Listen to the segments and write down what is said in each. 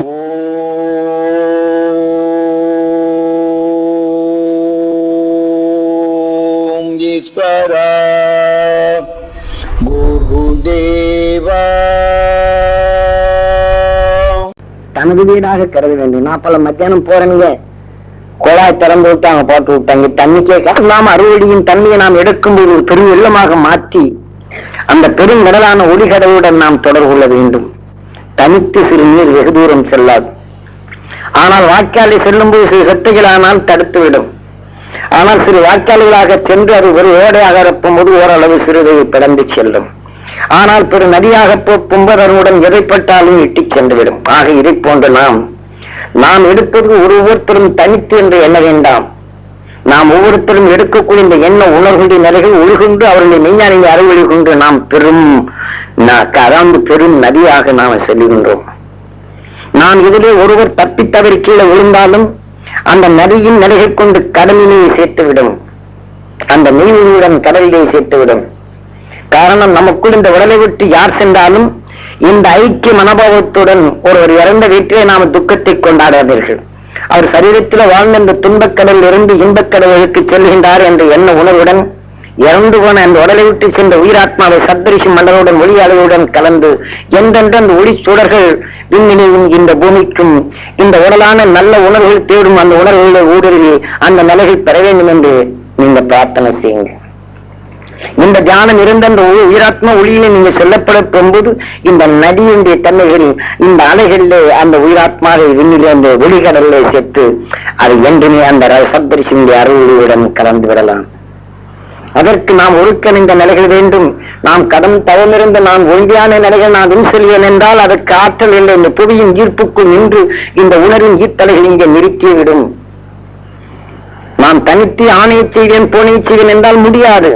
ஓம் தனது வீடாக கருத வேண்டும் நான் பல மத்தியானம் போறேனுங்க. குழாய் திறந்து விட்டாங்க போட்டு விட்டாங்க. தண்ணிக்கே கா- நாம் அறுவடையின் தண்ணியை நாம் எடுக்கும்போது ஒரு பெரும் வெள்ளமாக மாற்றி அந்த பெரும் கடலான ஒளிகடவுடன் நாம் தொடர்பு கொள்ள வேண்டும். தனித்து சிறுநீர் வெகு தூரம் செல்லாது. ஆனால் வாய்க்காலை செல்லும்போது சிறு சட்டைகளானால் தடுத்துவிடும். ஆனால் சிறு வாய்க்கால்களாக சென்று அது ஒரு ஓடையாக இருப்பும்போது ஓரளவு சிறுதை பிளந்து செல்லும். ஆனால் பெரு நதியாக போகும்போது எதைப்பட்டாலும் இட்டிச் சென்றுவிடும். ஆக இதை போன்று நாம் நாம் எடுப்பது ஒரு ஒவ்வொருத்தரும் தனித்து என்று எண்ண வேண்டாம். நாம் ஒவ்வொருத்தரும் எடுக்கக்கூடிய இந்த எண்ண உணர்வுடைய நிலைகள் ஒழுகின்று அவர்களை மெய்ஞானியை அறிவொழி கொண்டு நாம் பெரும் நான் அதாவது பெரும் நதியாக நாம் செல்கின்றோம். நாம் இதிலே ஒருவர் தப்பித் தவறி கீழே விழுந்தாலும் அந்த நதியின் நிலையை கொண்டு கடலிலே சேர்த்துவிடும். அந்த நீரினுடன் கடலிலே சேர்த்துவிடும். காரணம் நமக்குள் இந்த உடலை விட்டு யார் சென்றாலும் இந்த ஐக்கிய மனோபாவத்துடன் ஒருவர் இறந்த வீட்டிலே நாம் துக்கத்தை கொண்டாடாதீர்கள். அவர் சரீரத்தில் வாழ்ந்த இந்த துன்பக்கடலில் இருந்து இன்பக்கடலுக்கு செல்கின்றார் என்ற எண்ண உணர்வுடன் இறந்து போன அந்த உடலை விட்டு சென்ற உயிராத்மாவை சப்தரிஷி மண்டலுடன் ஒளி அளவுடன் கலந்து எந்தெந்த அந்த ஒளி சுடர்கள் விண்ணிலையும் இந்த பூமிக்கும் இந்த உடலான நல்ல உணர்வுகள் தேடும் அந்த உணர்வுகளை ஊடுருவி அந்த நிலையை பெற வேண்டும் என்று நீங்க பிரார்த்தனை செய்யுங்க. இந்த தியானம் இருந்த அந்த உயிராத்ம ஒளியில நீங்க செல்லப்பட போகும்போது இந்த நதியினுடைய தன்மைகள் இந்த அலைகளிலே அந்த உயிராத்மாவை விண்ணிலே அந்த வெளிக்கடல்ல சேர்த்து அது என்றுமே அந்த சப்தரிசியுடைய அருளுடன் கலந்து விடலாம். அதற்கு நாம் ஒழுக்கணிந்த நிலைகள் வேண்டும். நாம் கடன் தவமிருந்த நான் ஒழுங்கியான நிலைகள் நான் வின் என்றால் அதற்கு ஆற்றல் இல்லை. இந்த புவியின் ஈர்ப்புக்குள் நின்று இந்த உணர்வின் ஈர்த்தலைகள் இங்கே நிறுத்திவிடும். நாம் தனித்து ஆணையை செய்வேன் போனை செய்வேன் என்றால் முடியாது.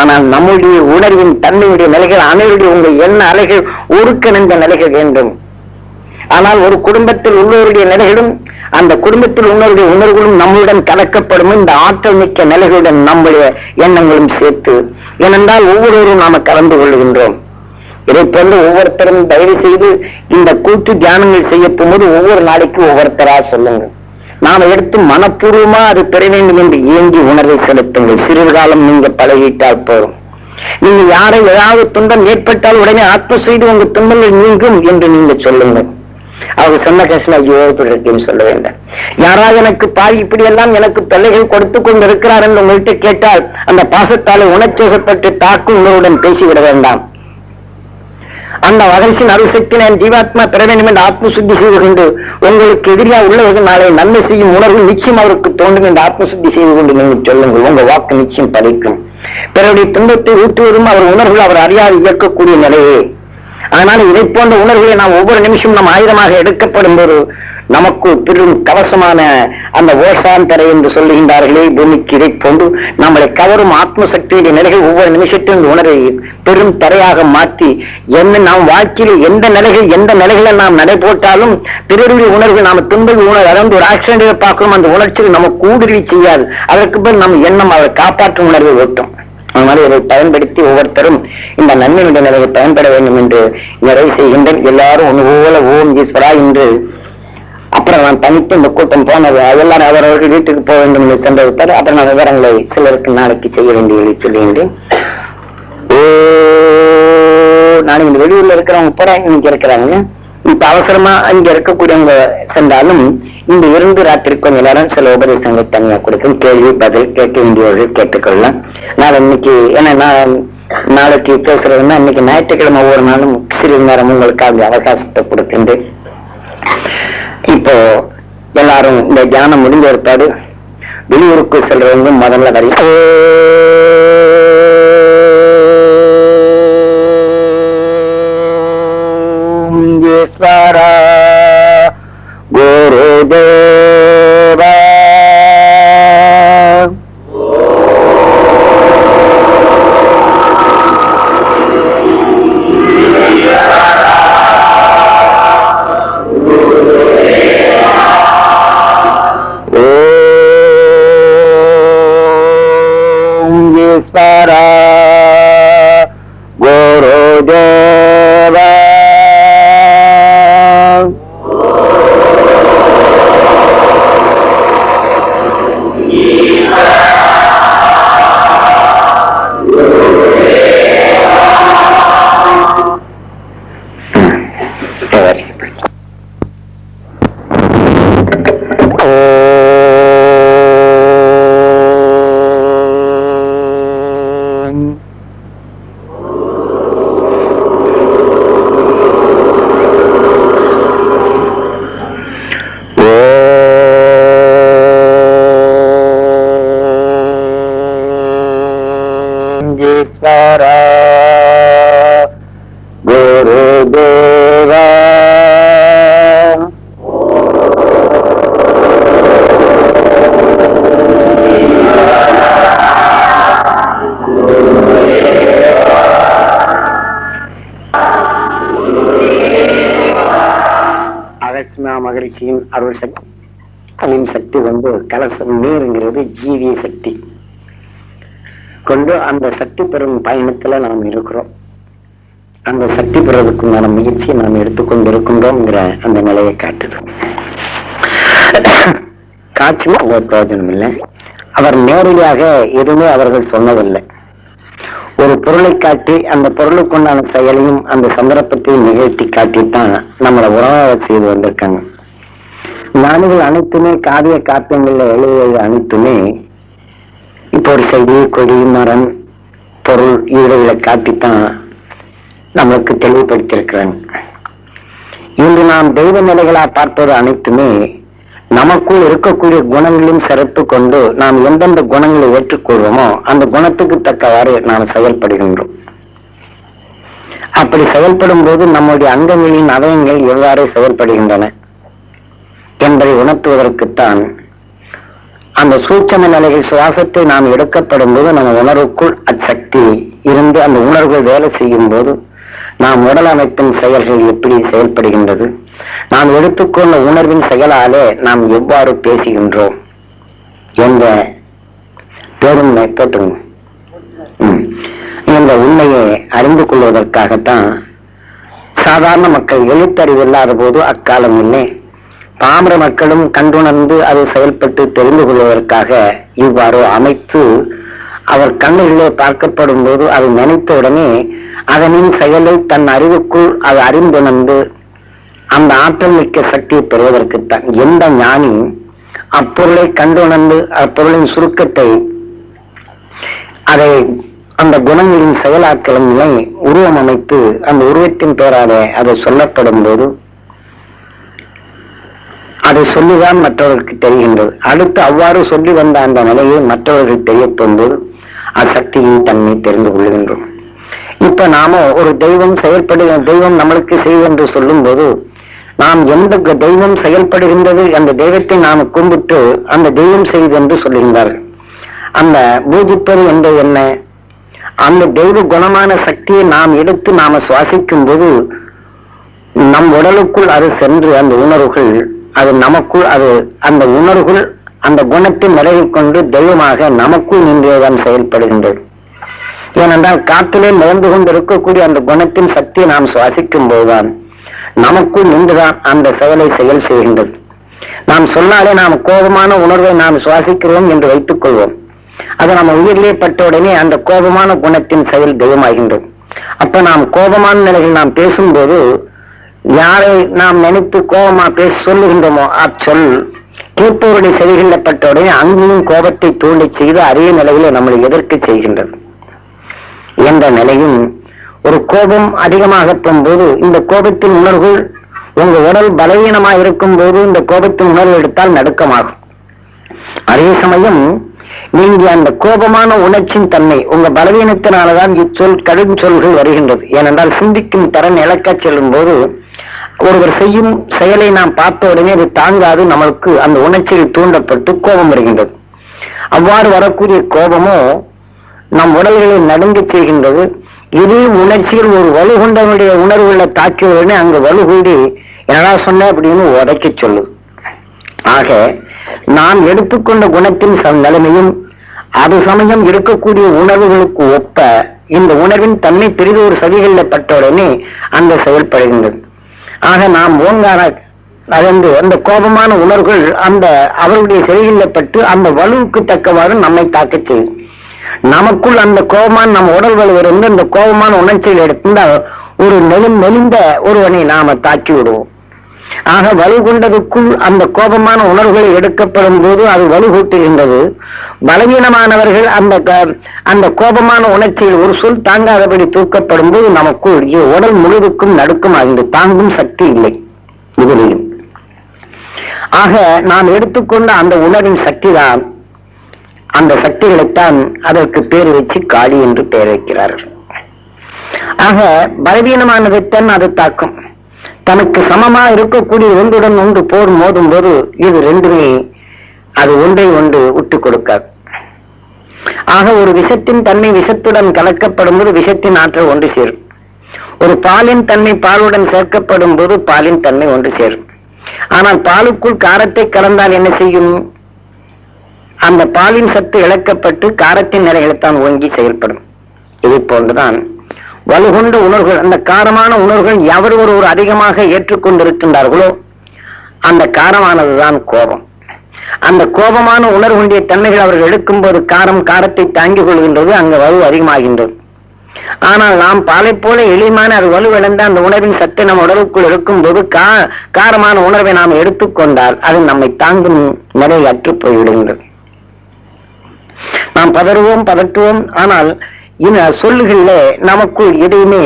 ஆனால் நம்முடைய உணர்வின் தன்மையுடைய நிலைகள் அனைவருடைய உங்கள் எண்ண அலைகள் ஒருக்கணிந்த நிலைகள் வேண்டும். ஆனால் ஒரு குடும்பத்தில் உள்ளவருடைய நிலைகளும் அந்த குடும்பத்தில் உள்ளவருடைய உணர்வுகளும் நம்மளுடன் கலக்கப்படும் இந்த ஆற்றல் மிக்க நிலைகளுடன் நம்முடைய எண்ணங்களும் சேர்த்து ஏனென்றால் ஒவ்வொருவரும் நாம கலந்து கொள்கின்றோம். இதை போன்று ஒவ்வொருத்தரும் தயவு செய்து இந்த கூட்டு தியானங்கள் செய்ய போகும்போது ஒவ்வொரு நாளைக்கும் ஒவ்வொருத்தரா சொல்லுங்க நாம எடுத்து மனப்பூர்வமா அது பெற வேண்டும் என்று ஏங்கி உணர்வை செலுத்துங்கள். சிறிது காலம் நீங்க பழகிட்டால் போதும். நீங்க யாரை ஏதாவது துன்பம் ஏற்பட்டால் உடனே ஆத்ம செய்து உங்க துன்பங்கள் நீங்கும் என்று நீங்க சொல்லுங்கள். அவங்க சொன்ன கஷ்டம் ஐயோ இப்படி இருக்குன்னு சொல்ல வேண்டாம். யாராவது எனக்கு பாய் இப்படி எல்லாம் எனக்கு தொல்லைகள் கொடுத்து கொண்டு இருக்கிறார் என்று உங்கள்கிட்ட கேட்டால் அந்த பாசத்தால் உணர்ச்சிவசப்பட்டு தாக்கும் உங்களுடன் பேசிவிட வேண்டாம். அந்த வகைசின் அருசக்தி நான் ஜீவாத்மா பெற வேண்டும் என்று ஆத்ம சுத்தி செய்து கொண்டு உங்களுக்கு எதிரியா உள்ளவர்கள் நாளை நன்மை செய்யும் உணர்வு நிச்சயம் அவருக்கு தோன்றும் என்று ஆத்மசுத்தி செய்து கொண்டு நீங்கள் சொல்லுங்கள். உங்க வாக்கு நிச்சயம் பலிக்கும். பிறருடைய துன்பத்தை ஊற்றுவதும் அவர் உணர்வு அவர் அறியாது இயக்கக்கூடிய நிலையே. அதனால இதை போன்ற உணர்வுகளை நாம் ஒவ்வொரு நிமிஷம் நாம் ஆயுதமாக எடுக்கப்படும் போது நமக்கு பெரும் கவசமான அந்த ஓசாந்தரை என்று சொல்லுகின்றார்களே பூமிக்கு இதை போன்று நம்மளை கவரும் ஆத்மசக்தியுடைய நிலைகள் ஒவ்வொரு நிமிஷத்திலும் இந்த உணர்வை பெரும் தரையாக மாற்றி என்ன நாம் வாழ்க்கையில் எந்த நிலைகள் எந்த நிலைகளை நாம் நடைபோட்டாலும் பிறருடைய உணர்வு நாம் துன்ப உணர்வு அதாவது ஒரு ஆக்சிடென்ட் பார்க்கிறோம் அந்த உணர்ச்சியில் நமக்கு ஊடுருவி செய்யாது. அதற்கு பிறகு நம் எண்ணம் அதை காப்பாற்றும் உணர்வை ஓட்டும் மாதிரி இதை பயன்படுத்தி ஒவ்வொருத்தரும் இந்த நன்மையுடைய நிலையை பயன்பட வேண்டும் என்று நிறைவு செய்கின்றேன். எல்லாரும் ஒன்று போல ஓம் ஈஸ்வரா என்று அப்புறம் நான் தனித்து இந்த கூட்டம் போனது எல்லாரும் அவரவர்கள் வீட்டுக்கு போக வேண்டும் என்று சென்று விட்டார் அப்புறம் நான் விவரங்களை சிலருக்கு நாளைக்கு செய்ய வேண்டியதை சொல்லுகின்றேன். ஓ நான் இந்த வெளியூர்ல இருக்கிறவங்க போறாங்க இன்னைக்கு இருக்கிறாங்க அவசரமா அங்க இருக்கக்கூடியவங்க சென்றாலும் இந்த இருந்து ராத்திரி கொஞ்ச நேரம் சில உபதேசங்கள் தனியா கொடுக்கும். கேள்வி பதில் கேட்க வேண்டியவர்கள் கேட்டுக்கொள்ளலாம். நாளை இன்னைக்கு ஏன்னா நான் நாளைக்கு பேசுறதுன்னா இன்னைக்கு ஞாயிற்றுக்கிழமை ஒவ்வொரு நாளும் சிறிது நேரம் உங்களுக்காக அவகாசத்தை கொடுக்கின்றேன். இப்போ எல்லாரும் இந்த தியானம் முடிஞ்ச ஏற்பாடு வெளியூருக்கு செல்றவங்க முதல்ல வரி. அருள் சக்தி அலின் சக்தி வந்து கலசம் நீருங்கிறது ஜீவிய சக்தி. கொண்டு அந்த சக்தி பெறும் பயணத்துல நாம் இருக்கிறோம். அந்த சக்தி பெறுவதற்குண்டான முயற்சியை நாம் எடுத்துக்கொண்டிருக்கின்றோம்ங்கிற அந்த நிலையை காட்டுது. காட்சியும் ஒரு பிரயோஜனம் இல்லை. அவர் நேரடியாக எதுவுமே அவர்கள் சொன்னதில்லை. ஒரு பொருளை காட்டி அந்த பொருளுக்குண்டான செயலையும் அந்த சந்தர்ப்பத்தையும் நிகழ்த்தி காட்டித்தான் நம்மளை உறவாக செய்து வந்திருக்காங்க. ஞானிகள் அனைத்துமே காவிய காப்பியங்கள்ல எழுதுவது அனைத்துமே இப்போ ஒரு செடி கொடி மரம் பொருள் இவைகளை காட்டித்தான் நமக்கு தெளிவுபடுத்தியிருக்கிறேன். இன்று நாம் தெய்வ நிலைகளா பார்ப்பது அனைத்துமே நமக்குள் இருக்கக்கூடிய குணங்களையும் சிறப்பு கொண்டு நாம் எந்தெந்த குணங்களை ஏற்றுக்கொள்வோமோ அந்த குணத்துக்கு தக்கவாறு நாம் செயல்படுகின்றோம். அப்படி செயல்படும் போது நம்முடைய அங்கங்களின் அவயங்கள் எவ்வாறு செயல்படுகின்றன? என்பதை உணர்த்துவதற்குத்தான் அந்த சூட்சம நிலையில் சுவாசத்தை நாம் எடுக்கப்படும் போது நம்ம உணர்வுக்குள் அச்சக்தி இருந்து அந்த உணர்வுகள் வேலை செய்யும் போது நாம் உடல் அமைப்பின் செயல்கள் எப்படி செயல்படுகின்றது? நாம் எடுத்துக்கொண்ட உணர்வின் செயலாலே நாம் எவ்வாறு பேசுகின்றோம்? என்ற பெருமை போட்டுங்க ம். இந்த உண்மையை அறிந்து கொள்வதற்காகத்தான் சாதாரண மக்கள் எழுத்தறிவு இல்லாத போது அக்காலம் இல்லை பாமர மக்களும் கண்டுணர்ந்து அது செயல்பட்டு தெரிந்து கொள்வதற்காக இவ்வாறு அமைத்து அவர் கண்ணுகளே பார்க்கப்படும் போது அது நினைத்த உடனே அதனின் செயலை தன் அறிவுக்குள் அது அறிந்துணர்ந்து அந்த ஆற்றல் மிக்க சக்தியை பெறுவதற்குத்தான் எந்த ஞானி அப்பொருளை கண்டுணர்ந்து அப்பொருளின் சுருக்கத்தை அதை அந்த குணங்களின் செயலாக்கலும் நிலை உருவம் அமைத்து அந்த உருவத்தின் பேராக அதை சொல்லப்படும் போது அதை சொல்லிதான் மற்றவர்களுக்கு தெரிகின்றது. அடுத்து அவ்வாறு சொல்லி வந்த அந்த நிலையை மற்றவர்கள் தெரியப்படும் அசக்தியின் தன்மை தெரிந்து கொள்கின்றோம். இப்ப நாம ஒரு தெய்வம் செயல்படு தெய்வம் நம்மளுக்கு செய்யும் என்று சொல்லும் போது நாம் எந்த க- தெய்வம் செயல்படுகின்றது அந்த தெய்வத்தை நாம் கும்பிட்டு அந்த தெய்வம் செய்து என்று சொல்லுகின்றார்கள் அந்த பூஜிப்பது என்ற என்ன? அந்த தெய்வ குணமான சக்தியை நாம் எடுத்து நாம சுவாசிக்கும் போது நம் உடலுக்குள் அது சென்று அந்த உணர்வுகள் அது நமக்குள் அது அந்த உணர்வுகள் அந்த குணத்தை நிறைவு கொண்டு தெய்வமாக நமக்குள் நின்றேதான் செயல்படுகின்றது. ஏனென்றால் காற்றிலே மிதந்து கொண்டு இருக்கக்கூடிய அந்த குணத்தின் சக்தியை நாம் சுவாசிக்கும் போதுதான் நமக்குள் நின்றுதான் அந்த செயலை செயல் செய்கின்றது. நாம் சொன்னாலே நாம் கோபமான உணர்வை நாம் சுவாசிக்கிறோம் என்று வைத்துக் கொள்வோம் அது நம்ம உயிரிலே பட்ட உடனே அந்த கோபமான குணத்தின் செயல் தெய்வமாகின்றது. அப்ப நாம் கோபமான நிலையில் நாம் பேசும்போது யாரை நாம் நினைத்து கோபமா பேச சொல்லுகின்றோமோ அச்சொல் கேட்பவருடைய செவிகளில் உடனே அங்கேயும் கோபத்தை தூண்டி செய்து அதே நிலையில நம்மளை எதிர்க்க செய்கின்றது. என்ற நிலையும் ஒரு கோபம் அதிகமாக போகும்போது இந்த கோபத்தின் உணர்வு உங்க உடல் பலவீனமாக இருக்கும் போது இந்த கோபத்தின் உணர்வு எடுத்தால் நடுக்கமாகும். அதே சமயம் நீங்க அந்த கோபமான உணர்ச்சியின் தன்மை உங்க பலவீனத்தினாலதான் இச்சொல் கடும் சொல்கள் வருகின்றது. ஏனென்றால் சிந்திக்கும் திறன் இழக்க செல்லும் போது ஒருவர் செய்யும் செயலை நாம் பார்த்த உடனே அது தாங்காது. நமக்கு அந்த உணர்ச்சியில் தூண்டப்பட்டு கோபம் வருகின்றது. அவ்வாறு வரக்கூடிய கோபமோ நம் உடல்களை நடுங்கச் செய்கின்றது. இதே உணர்ச்சியில் ஒரு வலு கொண்டவனுடைய தாக்கிய உடனே அங்கு வலு கூடி என்னடா சொன்ன அப்படின்னு உதைக்கச் சொல்லுது ஆக நாம் எடுத்துக்கொண்ட குணத்தின் நிலைமையும் அது சமயம் இருக்கக்கூடிய உணர்வுகளுக்கு ஒப்ப இந்த உணர்வின் தன்மை பெரிதொரு ஒரு சதிகளில் பட்ட உடனே அந்த செயல்படுகின்றது. ஆக நாம் ஓங்கார நகர்ந்து அந்த கோபமான உணர்வுகள் அந்த அவருடைய செயல்களில் பட்டு அந்த வலுவுக்கு தக்கவாறு நம்மை தாக்க செய்யும். நமக்குள் அந்த கோபமான நம்ம உடல் வலு இருந்து அந்த கோபமான உணர்ச்சியில் எடுத்திருந்தால் ஒரு நெலும் மெலிந்த ஒருவனை நாம தாக்கி விடுவோம் ஆக வலுகொண்டதுக்குள் அந்த கோபமான உணர்வுகள் எடுக்கப்படும் போது அது வலுகூட்டுகின்றது. பலவீனமானவர்கள் அந்த க- அந்த கோபமான உணர்ச்சியில் ஒரு சொல் தாங்காதபடி தூக்கப்படும் போது நமக்குள் உடல் முழுவதுக்கும் நடுக்கும் அது தாங்கும் சக்தி இல்லை இதிலையும் ஆக நாம் எடுத்துக்கொண்ட அந்த உணர்வின் சக்தி தான் அந்த சக்திகளைத்தான் அதற்கு பேர் வச்சு காளி என்று பெயர் வைக்கிறார்கள். ஆக பலவீனமானதைத்தான் அது தாக்கும். தனக்கு சமமா இருக்கக்கூடிய ஒன்றுடன் ஒன்று போர் மோதும் போது இது ரெண்டுமே அது ஒன்றை ஒன்று விட்டு கொடுக்காது. ஆக ஒரு விஷத்தின் தன்மை விஷத்துடன் கலக்கப்படும் போது விஷத்தின் ஆற்றல் ஒன்று சேரும். ஒரு பாலின் தன்மை பாலுடன் சேர்க்கப்படும் போது பாலின் தன்மை ஒன்று சேரும். ஆனால் பாலுக்குள் காரத்தை கலந்தால் என்ன செய்யும்? அந்த பாலின் சத்து இழக்கப்பட்டு காரத்தின் நிலைகளைத்தான் ஓங்கி செயல்படும். இது போன்றுதான் வலுகொண்ட உணர்வுகள் அந்த காரமான உணர்வுகள் எவர் ஒருவர் அதிகமாக ஏற்றுக்கொண்டிருக்கின்றார்களோ அந்த காரமானதுதான் கோபம். அந்த கோபமான உணர்வுடைய தன்மைகள் அவர்கள் எடுக்கும்போது காரம் காரத்தை தாங்கிக் கொள்கின்றது அங்கு வலு அதிகமாகின்றது. ஆனால் நாம் பாலை போல எளிமையான அது வலுவிழந்த அந்த உணர்வின் சத்தை நம் உடலுக்குள் இருக்கும்போது கா காரமான உணர்வை நாம் எடுத்துக்கொண்டால் அது நம்மை தாங்கும் நிலை அற்று போய்விடுகின்றது. நாம் பதறுவோம் பதற்றுவோம் ஆனால் இன சொல்லுகள்ல நமக்குள் எதையுமே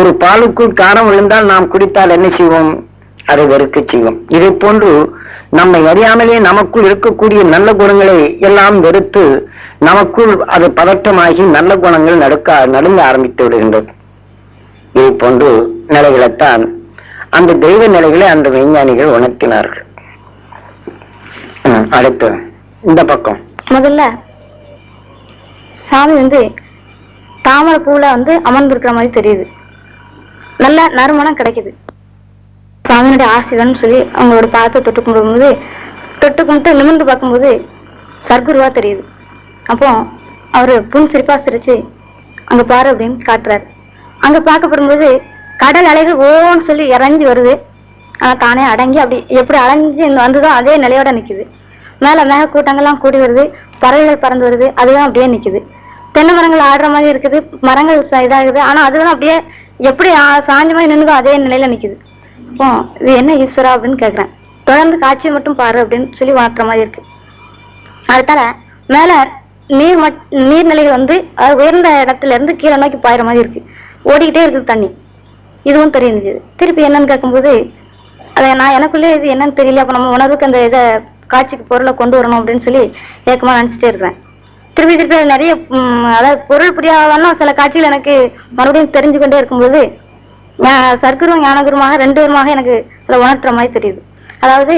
ஒரு பாலுக்குள் காரம் விழுந்தால் நாம் குடித்தால் என்ன செய்வோம்? அதை வெறுக்க செய்வோம். இதை போன்று நம்மை அறியாமலே நமக்குள் இருக்கக்கூடிய நல்ல குணங்களை எல்லாம் வெறுத்து நமக்குள் அது பதற்றமாகி நல்ல குணங்கள் நடுக்க நடுங்க ஆரம்பித்து விடுகின்றது. இதை போன்று நிலைகளைத்தான் அந்த தெய்வ நிலைகளை அந்த விஞ்ஞானிகள் உணர்த்தினார்கள். அடுத்து இந்த பக்கம். முதல்ல சாமி வந்து தாமரை பூவில் வந்து அமர்ந்திருக்கிற மாதிரி தெரியுது. நல்ல நறுமணம் கிடைக்குது. சாமியோட ஆசீர்வாதம்னு சொல்லி அவங்களோட பாதத்தை தொட்டு கும்பிடும்போது தொட்டு கும்பிட்டு நிமிர்ந்து பார்க்கும்போது சர்க்குருவா தெரியுது. அப்போ அவர் புன் சிரிப்பா சிரிச்சு அங்க பாரு அப்படின்னு காட்டுறாரு. அங்க பார்க்கப்படும்போது கடல் அலைகள் ஓன்னு சொல்லி இறஞ்சி வருது. ஆனா தானே அடங்கி அப்படி எப்படி அலைஞ்சு வந்ததோ அதே நிலையோட நிக்குது. மேல மேக கூட்டங்கள்லாம் கூடி வருது. பறவைகள் பறந்து வருது. அதுதான் அப்படியே நிக்குது. தென்னை மரங்கள் ஆடுற மாதிரி இருக்குது. மரங்கள் இதாகுது. ஆனா அதுவும் அப்படியே எப்படி ஆ- சாஞ்ச மாதிரி நின்னுதோ அதே நிலையில நிக்குது. அப்போ இது என்ன ஈஸ்வரா அப்படின்னு கேக்குறேன். தொடர்ந்து காட்சியை மட்டும் பாரு அப்படின்னு சொல்லி மாற்ற மாதிரி இருக்கு. அடுத்தால மேல நீர் மட் நீர்நிலைகள் வந்து அது உயர்ந்த இடத்துல இருந்து கீழே நோக்கி பாயிற மாதிரி இருக்கு. ஓடிக்கிட்டே இருக்குது தண்ணி. இதுவும் தெரியுது. திருப்பி என்னன்னு கேட்கும்போது அதை நான் எனக்குள்ளே இது என்னன்னு தெரியல. அப்ப நம்ம உணர்வுக்கு அந்த இதை காட்சிக்கு பொருளை கொண்டு வரணும் அப்படின்னு சொல்லி ஏக்கமா நினைச்சிட்டே இருக்கிறேன். திருப்பி திருப்பி அது நிறைய அதாவது பொருள் புரியாதவன்னா சில காட்சிகள் எனக்கு மறுபடியும் தெரிஞ்சு கொண்டே இருக்கும்போது சர்க்குருவும் ஞானகுருமாக ரெண்டு பேருமாக எனக்கு அதை உணர்த்துற மாதிரி தெரியுது. அதாவது